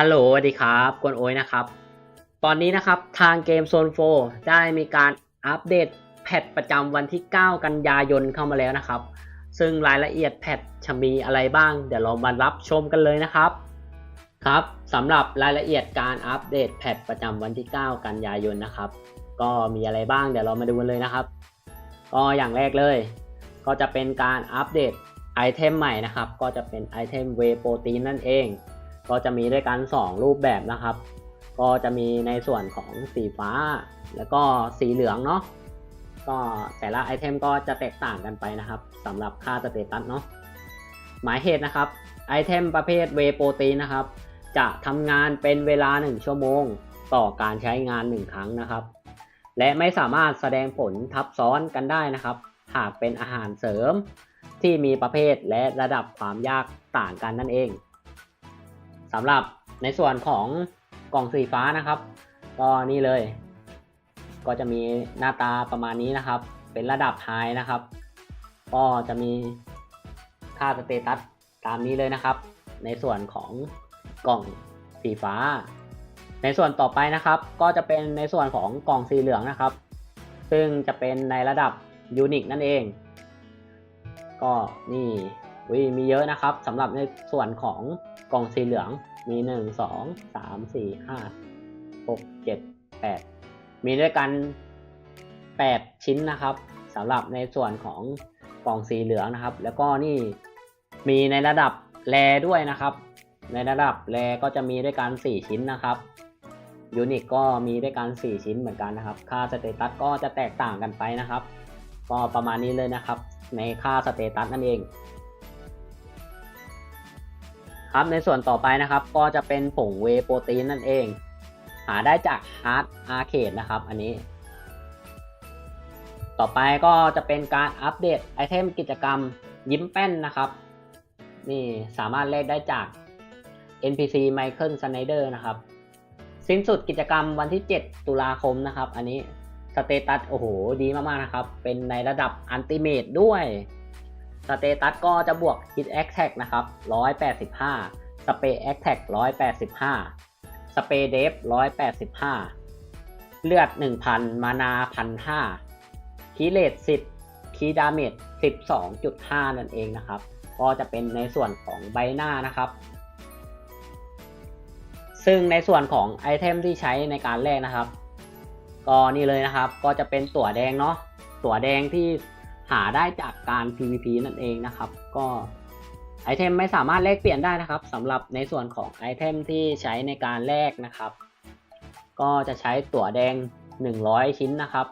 ฮัลโหลสวัสดีครับกวนโอยนะครับ ตอนนี้นะครับทางเกมโซนโฟได้มีการอัปเดตแพทประจำวันที่ 9 กันยายนเข้ามาแล้วนะครับ ซึ่งรายละเอียดแพทจะมีอะไรบ้าง เดี๋ยวเรามารับชมกันเลยนะครับครับสำหรับรายละเอียดการอัปเดตแพทประจำวันที่ 9 กันยายนนะครับ ก็มีอะไรบ้างเดี๋ยวเรามาดูกันเลยนะครับ ก็อย่างแรกเลย ก็จะเป็นการอัปเดตไอเทมใหม่นะครับ ก็จะเป็นไอเทมเวโปรตีนนั่นเอง ก็จะมีด้วยกัน 2 รูปแบบนะครับ ก็จะมีในส่วนของสีฟ้า แล้วก็สีเหลืองเนาะก็แต่ละไอเทมก็จะแตกต่างกันไปนะครับสำหรับค่าสเตตัสเนาะหมายเหตุนะครับไอเทมประเภทเวโปรตีนนะครับ จะทำงานเป็นเวลา 1 ชั่วโมง ต่อการใช้งาน 1 ครั้งนะครับ และไม่สามารถแสดงผลทับซ้อนกันได้นะครับ หากเป็นอาหารเสริมที่มีประเภทและระดับความยากต่างกันนั่นเอง สำหรับในส่วนของกล่องสีฟ้านะครับ ก็นี่เลย ก็จะมีหน้าตาประมาณนี้นะครับ เป็นระดับไฮนะครับ ก็จะมีค่าสเตตัสตามนี้เลยนะครับ ในส่วนของกล่องสีฟ้า ในส่วนต่อไปนะครับ ก็จะเป็นในส่วนของกล่องสีเหลืองนะครับ ซึ่งจะเป็นในระดับยูนิคนั่นเอง ก็นี่ วิมีเยอะนะครับสำหรับในส่วนของกล่องสีเหลืองมี 1 2 3 4 5 6 7 8 มีด้วยกัน 8 ชิ้นนะครับสำหรับในส่วนของกล่องสีเหลืองนะครับ แล้วก็นี่มีในระดับแรด้วยนะครับ ในระดับแรก็จะมีด้วยกัน 4 ชิ้นนะครับยูนิคก็มีด้วยกัน 4 ชิ้นเหมือนกันนะครับ ค่าสเตตัสก็จะแตกต่างกันไปนะครับ ก็ประมาณนี้เลยนะครับ ในค่าสเตตัสนั่นเอง ครับในส่วนต่อไปนะครับก็จะเป็นผงเวโปรตีนนั่นเอง หาได้จากฮาร์ดอาร์เคดนะครับ อันนี้ ต่อไปก็จะเป็นการอัปเดตไอเทมกิจกรรมยิ้มแป้นนะครับ นี่สามารถเลขได้จาก NPC Michael Snyder นะครับ สิ้นสุดกิจกรรมวันที่ 7 ตุลาคมนะครับ อันนี้สเตตัสโอ้โหดีมากๆนะครับ เป็นในระดับอันติเมตด้วย สเตตัสก็จะบวก Hit Attack นะครับ 185 Spray Attack 185 Spray Def 185 เลือด 1,000 มานา 1,500คีเลต10คีดาเมจ12.5 นั่นเองนะครับ ก็จะเป็นในส่วนของใบหน้านะครับ ซึ่งในส่วนของไอเทมที่ใช้ในการแลกนะครับ ก็นี่เลยนะครับ ก็จะเป็นตั๋วแดงเนาะตั๋วแดงที่ หาได้จากการ PVP นั่นเองนะครับ ก็ไอเทมไม่สามารถแลกเปลี่ยนได้นะครับสำหรับในส่วนของไอเทมที่ใช้ในการแลกนะครับ ก็จะใช้ตั๋วแดง 100 ชิ้นนะครับ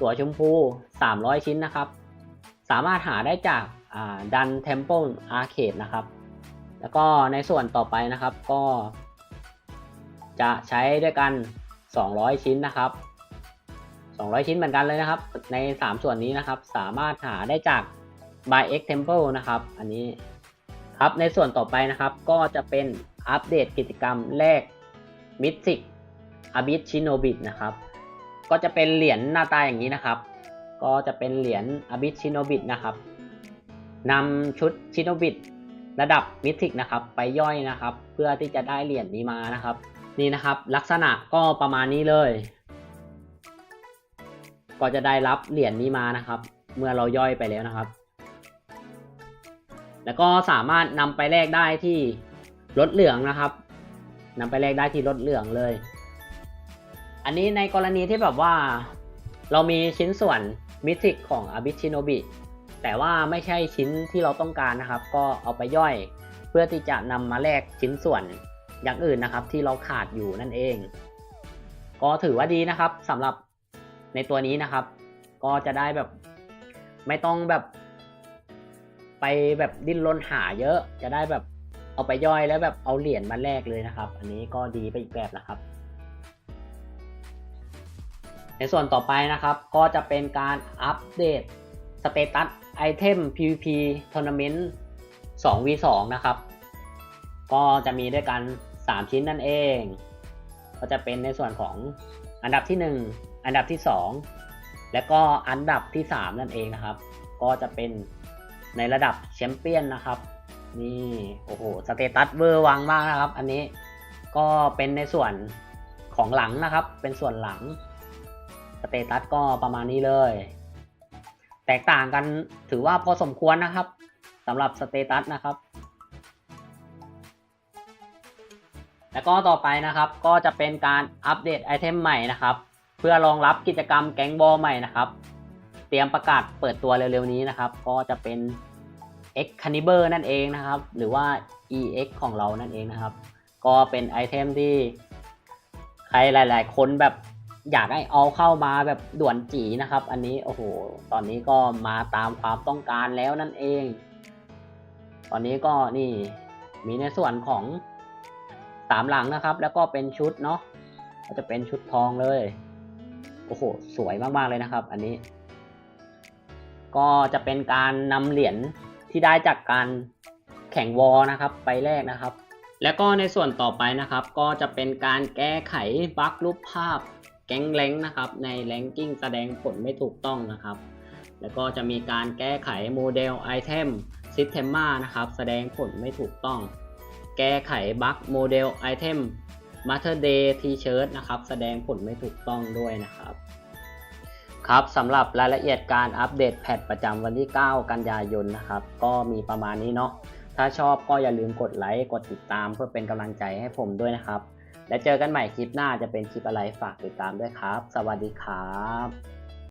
ตั๋วชมพู 300 ชิ้นนะครับ สามารถหาได้จากดันเทมเพิลอาร์เคดนะครับ แล้วก็ในส่วนต่อไปนะครับก็ จะใช้ด้วยกัน 200 ชิ้นนะครับ 200 ชิ้นเหมือนกันเลยนะครับ ใน 3 ส่วนนี้นะครับ สามารถหาได้จาก by x temple นะครับ อันนี้ครับในส่วนต่อไปนะครับ ก็จะเป็นอัปเดตกิจกรรมแรก Mythic Abyss Shinobi นะครับ ก็จะเป็นเหรียญหน้าตาอย่างนี้นะครับ ก็จะเป็นเหรียญ Abyss Shinobi นะครับนำชุด Shinobi ระดับ Mythic นะครับไปย่อยนะครับ เพื่อที่จะได้เหรียญนี้มานะครับ นี่นะครับ ลักษณะก็ประมาณนี้เลย ก็จะได้รับเหรียญนี้มานะครับ เมื่อเราย่อยไปแล้วนะครับ แล้วก็สามารถนำไปแลกได้ที่รถเหลืองนะครับนำไปแลกได้ที่รถเหลืองเลย อันนี้ในกรณีที่แบบว่า เรามีชิ้นส่วนมิติกของอ b ิชิโนบิแต่ว่าไม่ใช่ชิ้นที่เราต้องการนะครับ ก็เอาไปย่อยเพื่อที่จะนำมาแลกชิ้นส่วนอย่างอื่นนะครับ ที่เราขาดอยู่นั่นเอง ก็ถือว่าดีนะครับสำหรับ ในตัวนี้นะครับ ก็จะได้แบบไม่ต้องแบบ ไปแบบดิ้นรนหาเยอะ จะได้แบบเอาไปย่อยแล้วแบบเอาเหรียญมาแลกเลยนะครับ อันนี้ก็ดีไปอีกแบบนะครับ ในส่วนต่อไปนะครับ ก็จะเป็นการอัปเดตสเตตัสไอเทม PVP Tournament 2v2 นะครับ ก็จะมีด้วยกัน 3 ชิ้นนั่นเอง ก็จะเป็นในส่วนของ อันดับที่ 1 อันดับที่ 2 และก็อันดับที่ 3 นั่นเองนะครับ ก็จะเป็นในระดับแชมเปี้ยนนะครับ นี่โอ้โหสเตตัสเวอร์วังมากนะครับ อันนี้ก็เป็นในส่วนของหลังนะครับ เป็นส่วนหลังสเตตัสก็ประมาณนี้เลย แตกต่างกันถือว่าพอสมควรนะครับสำหรับสเตตัสนะครับ แล้วก็ต่อไปนะครับก็จะเป็นการอัปเดตไอเทมใหม่นะครับ เพื่อรองรับกิจกรรมแก๊งบอลใหม่นะครับ เตรียมประกาศเปิดตัวเร็วๆนี้นะครับ ก็จะเป็น X c a n i b e r นั่นเองนะครับ หรือว่า EX ของเรานั่นเองนะครับ ก็เป็นไอเทมที่ใครหลาย ๆ คนแบบอยากให้เอาเข้ามาแบบด่วนจีนะครับ อันนี้โอ้โห ตอนนี้ก็มาตามความต้องการแล้วนั่นเอง ตอนนี้ก็นี่มีในส่วนของ สามหลังนะครับ แล้วก็เป็นชุดเนาะก็จะเป็นชุดทองเลย โอ้โห สวยมากๆเลยนะครับ อันนี้ ก็จะเป็นการนำเหรียญที่ได้จากการแข่งวอลนะครับ ไปแรกนะครับ แล้วก็ในส่วนต่อไปนะครับ ก็จะเป็นการแก้ไขบั๊กรูปภาพแก๊งแรงนะครับ ในแรงกิ้งแสดงผลไม่ถูกต้องนะครับ แล้วก็จะมีการแก้ไขโมเดลไอเทมซิสเทมมานะครับ แสดงผลไม่ถูกต้อง แก้ไขบั๊กโมเดลไอเทม Matter Day T-shirt นะครับ แสดงผลไม่ถูกต้องด้วยนะครับ ครับสำหรับรายละเอียดการอัปเดตแพทประจำวันที่ 9 กันยายนนะครับ ก็มีประมาณนี้เนาะถ้าชอบก็อย่าลืมกดไลค์กดติดตามเพื่อเป็นกำลังใจให้ผมด้วยนะครับ และเจอกันใหม่คลิปหน้าจะเป็นคลิปอะไรฝากติดตามด้วยครับ สวัสดีครับ